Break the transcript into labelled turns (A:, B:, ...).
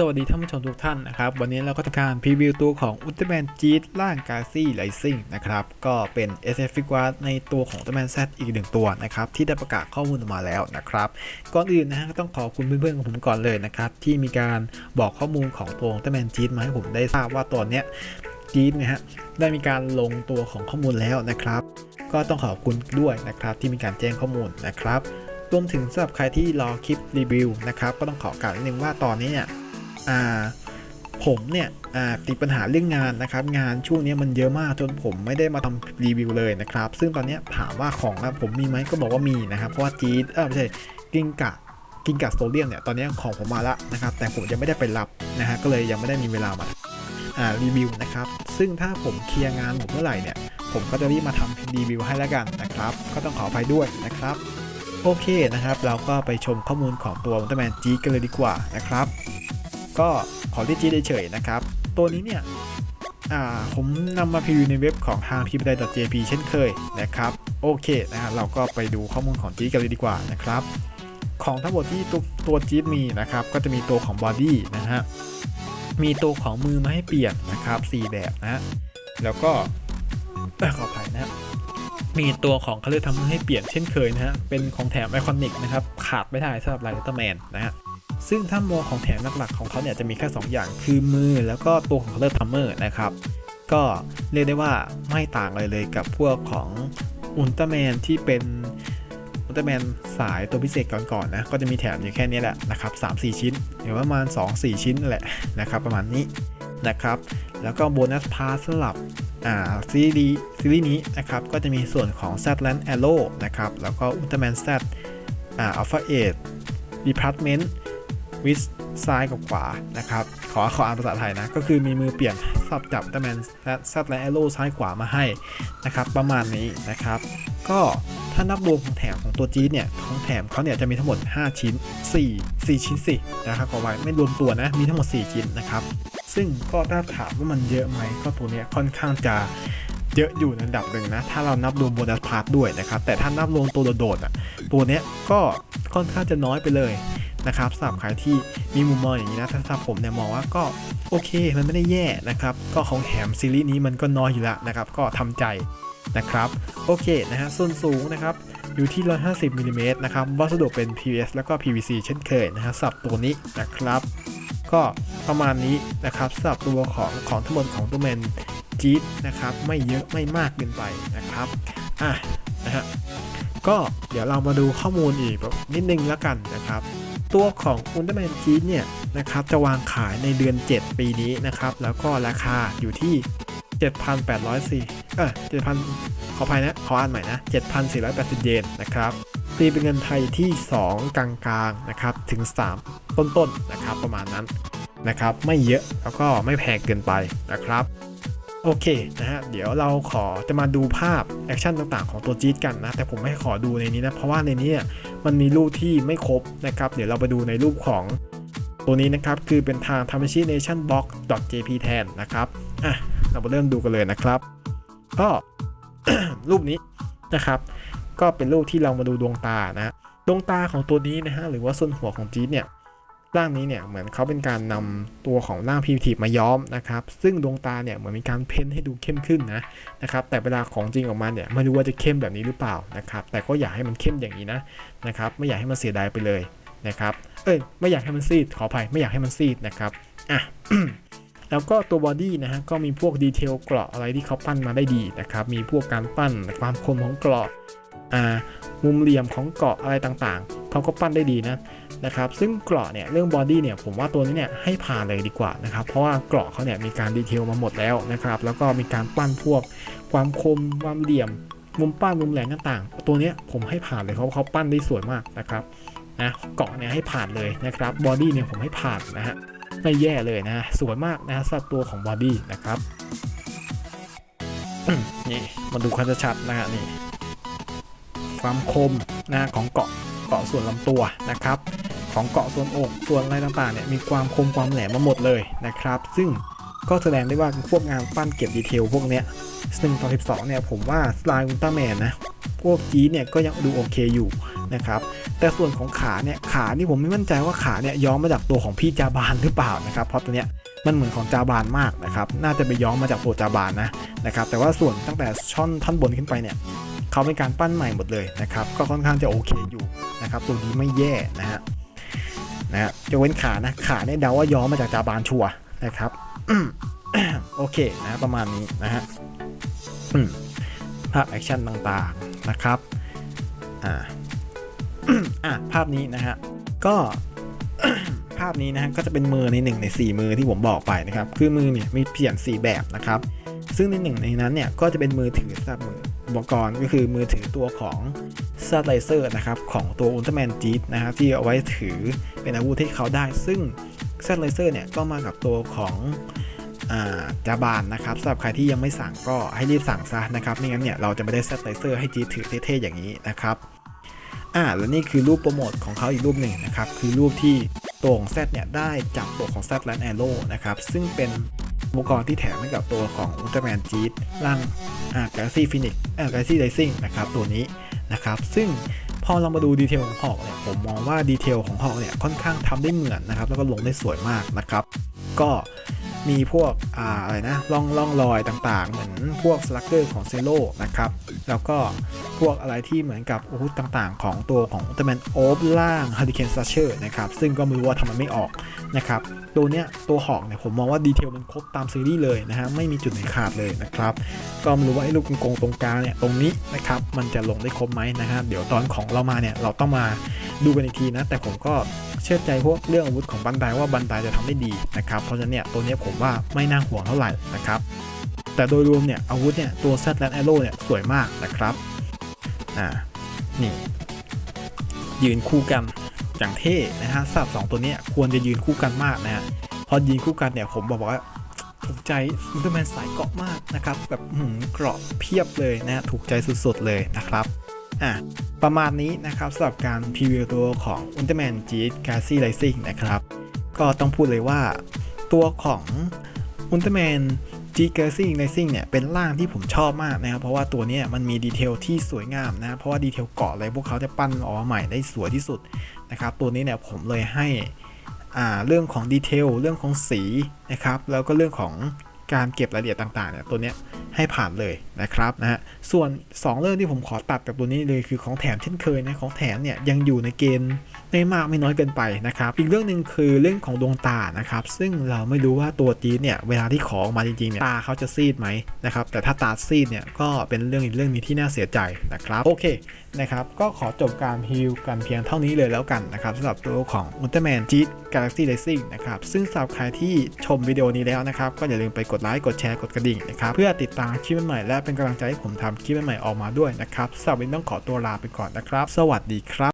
A: สวัสดีท่านผู้ชมทุกท่านนะครับ วันนี้เราก็ทำการพรีวิวตัวของอุลตร้าแมนจีดล่างกาซี่ไลซิงนะครับ ก็เป็น SF f i g u r ในตัวของอุลตร้าแมน Z อีกหนึ่งตัวนะครับ ที่ได้ประกาศข้อมูลออกมาแล้วนะครับ ก่อนอื่นนะฮะก็ต้องขอบคุณเพื่อนๆของผมก่อนเลยนะครับ ที่มีการบอกข้อมูลของตัวอุลตร้าแมนจีดมาให้ผมได้ทราบว่าตัวเนี้ยจีดนะฮะได้มีการลงตัวของข้อมูลแล้วนะครับ ก็ต้องขอบคุณด้วยนะครับที่มีการแจ้งข้อมูลนะครับรวมถึงสำหรับใครที่รอคลิปรีวิวนะครับก็ต้องขอกล่าวนิดนึงว่าตอนนี้เนี่ย อ่าผมเนี่ยติดปัญหาเรื่องงานนะครับ งานช่วงนี้มันเยอะมากจนผมไม่ได้มาทำรีวิวเลยนะครับ ซึ่งตอนนี้ถามว่าของผมมีไหมก็บอกว่ามีนะครับ เพราะว่าจีดเออไม่ใช่กิงกะกิงกะสโตเรียมเนี่ยตอนนี้ของผมมาละนะครับ แต่ผมยังไม่ได้ไปรับนะฮะก็เลยยังไม่ได้มีเวลามารีวิวนะครับ ซึ่งถ้าผมเคลียร์งานผมเมื่อไหร่เนี่ย ผมก็จะรีบมาทำรีวิวให้แล้วกันนะครับ ก็ต้องขออภัยด้วยนะครับ โอเคนะครับ เราก็ไปชมข้อมูลของตัวมอุลตร้าแมนจีกันเลยดีกว่านะครับ ก็ขอที่จีเฉยๆนะครับ ตัวนี้เนี่ยผมนำมาพิวในเว็บของทาง p ี d a jp เช่นเคยนะครับ โอเคนะฮะเราก็ไปดูข้อมูลของจีกันเลยดีกว่านะครับ ของทั้งหมดที่ตัวตัวจีมีนะครับ ก็จะมีตัวของบอดี้นะฮะ มีตัวของมือมาให้เปลี่ยนนะครับ4แบบนะ แล้วก็ขออภัยนะครับมีตัวของเขาเรียกทำให้เปลี่ยนเช่นเคยนะฮะ เป็นของแถมไอคอนิกนะครับ ขาดไม่ได้สำหรับไลท์แมนนะฮะ ซึ่งถ้ามองของแถมหลักๆของเขาเนี่ยจะมีแค่2อย่างคือมือแล้วก็ตัวของ Color Timer นะครับ ก็เรียกได้ว่าไม่ต่างเลยเลยกับพวกของอุลตร้าแมนที่เป็นอุลตร้าแมนสายตัวพิเศษก่อนๆนะก็จะมีแถมอยู่แค่นี้แหละนะครับ3-4 ชิ้นหรือประมาณ 2-4 ชิ้นนั่นแหละนะครับประมาณนี้นะครับ แล้วก็โบนัสพาสสำหรับอ่าซีรีส์ซีรีส์นี้นะครับก็จะมีส่วนของ Z Land Arrow นะครับแล้วก็อุลตร้าแมน Z อ่า Alpha 8 Department วิสซ้ายกับขวานะครับขอขออ่านภาษาไทยนะ ก็คือมีมือเปลี่ยนสับจับดัตแมนและซัดและแอโร่ซ้ายขวามาให้นะครับประมาณนี้นะครับ ก็ถ้านับรวมของแถมของตัวจี๊ดเนี่ยของแถมเขาเนี่ยจะมีทั้งหมด 5 ชิ้น 4 4 ชิ้นสินะครับขอไว้ไม่รวมตัวนะมีทั้งหมด 4 ชิ้นนะครับซึ่งก็ถ้าถามว่ามันเยอะไหมก็ตัวเนี้ยค่อนข้างจะเยอะอยู่ในระดับหนึ่งนะ ถ้าเรานับรวมโบนัสพาร์ทด้วยนะครับ แต่ถ้านับรวมตัวโดดๆอะ ตัวเนี้ยก็ค่อนข้างจะน้อยไปเลย นะครับสำหรับใครที่มีมุมมองอย่างนี้นะถ้าผมเนี่ยมองว่าก็โอเคมันไม่ได้แย่นะครับ ก็ของแถมซีรีส์นี้มันก็น้อยอยู่แล้วนะครับ ก็ทำใจนะครับโอเคนะฮะส่วนสูงนะครับอยู่ที่ 150มิลลิเมตรนะครับ วัสดุเป็น PVS แล้วก็ PVC เช่นเคยนะฮะสับตัวนี้นะครับ ก็ประมาณนี้นะครับสับตัวของของทั้งหมดของตัวแมนจี๊ดนะครับ ไม่เยอะไม่มากเกินไปนะครับอะนะฮะก็เดี๋ยวเรามาดูข้อมูลอีกนิดนึงแล้วกันนะครับ ตัวของอุลตร้าแมนจีนเนี่ยนะครับจะวางขายในเดือน 7 ปีนี้นะครับ แล้วก็ราคาอยู่ที่ 7,804เออ7,000 ขออภัยนะ ขออ่านใหม่นะ 7,480 เยนนะครับตีเป็นเงินไทยที่ 2 กลางๆนะครับถึง 3 ต้นๆนะครับประมาณนั้นนะครับไม่เยอะแล้วก็ไม่แพงเกินไปนะครับ โอเคนะฮะเดี๋ยวเราขอจะมาดูภาพแอคชั่นต่างๆของตัวจี๊ดกันนะ แต่ผมไม่ขอดูในนี้นะ เพราะว่าในนี้มันมีรูปที่ไม่ครบนะครับ เดี๋ยวเราไปดูในรูปของตัวนี้นะครับ คือเป็นทาง t a m a s h i Nation Box JP แทนนะครับอะเรามาเริ่มดูกันเลยนะครับ ก็รูปนี้นะครับ ก็เป็นรูปที่เรามาดูดวงตานะฮะดวงตาของตัวนี้นะฮะหรือว่าส่วนหัวของจี๊ดเนี่ย ร่างนี้เนี่ยเหมือนเขาเป็นการนำตัวของร่างพิมพ์ทีมาย้อมนะครับ ซึ่งดวงตาเนี่ยเหมือนมีการเพ้นให้ดูเข้มขึ้นนะนะครับ แต่เวลาของจริงออกมาเนี่ยไม่รู้ว่าจะเข้มแบบนี้หรือเปล่านะครับ แต่ก็อยากให้มันเข้มอย่างนี้นะนะครับ ไม่อยากให้มันเสียดายไปเลยนะครับ เอ้ยไม่อยากให้มันซีดขออภัยไม่อยากให้มันซีดนะครับอะแล้วก็ตัวบอดี้นะฮะก็มีพวกดีเทลเกราะอะไรที่เขาปั้นมาได้ดีนะครับ มีพวกการปั้นความคมของเกราะอ่า มุมเหลี่ยมของเกาะอะไรต่างๆเขาก็ปั้นได้ดีนะนะครับซึ่งเกราะเนี่ยเรื่องบอดี้เนี่ยผมว่าตัวนี้เนี่ยให้ผ่านเลยดีกว่านะครับเพราะว่าเกราะเขาเนี่ยมีการดีเทลมาหมดแล้วนะครับแล้วก็มีการปั้นพวกความคมความเหลี่ยม มุมปั้นมุมแหลงต่างๆ ตัวนี้ผมให้ผ่านเลยเขาเขาปั้นได้สวยมากนะครับนะเกาะเนี่ยให้ผ่านเลยนะครับบอดี้เนี่ยผมให้ผ่านนะฮะไม่แย่เลยนะสวยมากนะสัดตัวของบอดี้นะครับนี่มาดูความชัดนะฮะนี่ ความคมนะของเกาะเกาะส่วนลำตัวนะครับ ของเกาะส่วนอกส่วนอะไรต่างๆเนี่ยมีความคมความแหลมมาหมดเลยนะครับ ซึ่งก็แสดงได้ว่าพวกงานปั้นเก็บดีเทลพวกเนี้ยซึ่งตอน12เนี่ยผมว่าสไตล์อุลตร้าแมนนะพวกจีเนี่ยก็ยังดูโอเคอยู่นะครับแต่ส่วนของขาเนี่ยขานี่ผมไม่มั่นใจว่าขาเนี่ยย้อมมาจากตัวของพี่จาบานหรือเปล่านะครับเพราะตัวเนี้ยมันเหมือนของจาบานมากนะครับน่าจะไปย้อมมาจากตัวจาบานนะนะครับแต่ว่าส่วนตั้งแต่ช่อนท่อนบนขึ้นไปเนี่ย เขาเป็นการปั้นใหม่หมดเลยนะครับ ก็ค่อนข้างจะโอเคอยู่นะครับ ตัวนี้ไม่แย่นะฮะนะฮะจะเว้นขานะ ขาเนี่ยเดาว่าย้อมมาจากจาบานชัวนะครับโอเคนะประมาณนี้นะฮะภาพแอคชั่นต่างๆนะครับอ่าอะภาพนี้นะฮะก็ภาพนี้นะฮะก็จะเป็นมือใน1ใน 4 มือที่ผมบอกไปนะครับ คือมือเนี่ยมีเปลี่ยน 4 แบบนะครับ ซึ่งในหนึ่งในนั้นเนี่ยก็จะเป็นมือถือสำหรับมือ อุปกรณ์ก็คือมือถือตัวของซาไลเซอร์นะครับของตัวอุลตร้าแมนจีดนะครับที่เอาไว้ถือเป็นอาวุธที่เขาได้ ซึ่งซาไลเซอร์เนี่ยก็มากับตัวของอ่าจาบานนะครับสำหรับใครที่ยังไม่สั่งก็ให้รีบสั่งซะนะครับไม่งั้นเนี่ยเราจะไม่ได้ซาไลเซอร์ให้จีดถือเท่ๆอย่างนี้นะครับอ่าและนี่คือรูปโปรโมทของเขาอีกรูปหนึ่งนะครับคือรูปที่ตัวของ Z เนี่ยได้จับตัวของ Z Land Arrow นะครับซึ่งเป็น อุปกรณ์ที่แถมให้กับตัวของ Ultraman j e t ร่างอ่า Galaxy Phoenix อ่า Galaxy Rising นะครับตัวนี้นะครับซึ่งพอเรามาดูดีเทลของหอกเนี่ยผมมองว่าดีเทลของหอกเนี่ยค่อนข้างทำได้เหมือนนะครับแล้วก็ลงได้สวยมากนะครับ ก็มีพวกอ่าอะไรนะร่องร่องรอยต่างๆ เหมือนพวกสลักเกอร์ของเซโลนะครับแล้วก็ พวกอะไรที่เหมือนกับอาวุธต่างๆ ของตัวของอุลตร้าแมนโอบล่างฮาริเคนซัชเชอร์นะครับ ซึ่งก็ไม่รู้ว่าทำไมไม่ออกนะครับ ตัวเนี้ยตัวหอกเนี่ยผมมองว่าดีเทลมันครบตามซีรีส์เลยนะฮะ ไม่มีจุดไหนขาดเลยนะครับ ก็ไม่รู้ว่าไอ้ลูกกงตรงกลางเนี่ยตรงนี้นะครับ มันจะลงได้ครบไหมนะฮะ เดี๋ยวตอนของเรามาเนี่ยเราต้องมาดูกันอีกทีนะ แต่ผมก็เชื่อใจพวกเรื่องอาวุธของบันไดว่าบันไดจะทำได้ดีนะครับ เพราะฉะนั้นเนี่ยตัวเนี้ยผมว่าไม่น่าห่วงเท่าไหร่นะครับ แต่โดยรวมเนี่ยอาวุธเนี่ยตัว Z Land Arrow เนี่ยสวยมากนะครับ อ่า นี่ ยืนคู่กันอย่างเท่นะฮะสับสองตัวนี้ควรจะยืนคู่กันมากนะฮะ พอยืนคู่กันเนี่ยผมบอกว่าถูกใจอุลตร้าแมนสายเกาะมากนะครับ แบบหืมเกราะเพียบเลยนะฮะถูกใจสุดๆเลยนะครับ อะ ประมาณนี้นะครับสำหรับการพรีวิวตัวของอุลตร้าแมนจีดกาซี่ไรซิ่งนะครับ ก็ต้องพูดเลยว่า ตัวของอุลตร้าแมน จีเกาซี่ไรซิ่งเนี่ยเป็นร่างที่ผมชอบมากนะครับ เพราะว่าตัวนี้มันมีดีเทลที่สวยงามนะเพราะว่าดีเทลเกาะอะไรพวกเขาจะปั้นออกมาใหม่ได้สวยที่สุดนะครับ ตัวนี้เนี่ยผมเลยให้อ่าเรื่องของดีเทลเรื่องของสีนะครับ แล้วก็เรื่องของ การเก็บรายละเอียดต่างๆเนี่ยตัวเนี้ยให้ผ่านเลยนะครับนะฮะส่วน 2 เรื่องที่ผมขอตัดกับตัวนี้เลยคือของแถมเช่นเคยนะของแถมเนี่ยยังอยู่ในเกณฑ์ไม่มากไม่น้อยเกินไปนะครับ อีกเรื่องหนึ่งคือเรื่องของดวงตานะครับ ซึ่งเราไม่รู้ว่าตัวจีดเนี่ยเวลาที่ขอออกมาจริงๆเนี่ยตาเขาจะซีดไหมนะครับ แต่ถ้าตาซีดเนี่ยก็เป็นเรื่องอีกเรื่องนี้ที่น่าเสียใจนะครับ โอเคนะครับ ก็ขอจบการพรีวิวกันเพียงเท่านี้เลยแล้วกันนะครับสำหรับตัวของ Ultraman j e t Galaxy Racing นะครับ ซึ่งสำหรับใครที่ชมวิดีโอนี้แล้วนะครับ ก็อย่าลืมไปกดดไลค์กดแชร์กดกระดิ่งนะครับเพื่อติดตามคลิปใหม่ๆและเป็นกำลังใจให้ผมทำคลิปใหม่ๆออกมาด้วยนะครับสำหรับวันนี้ต้องขอตัวลาไปก่อนนะครับ สวัสดีครับ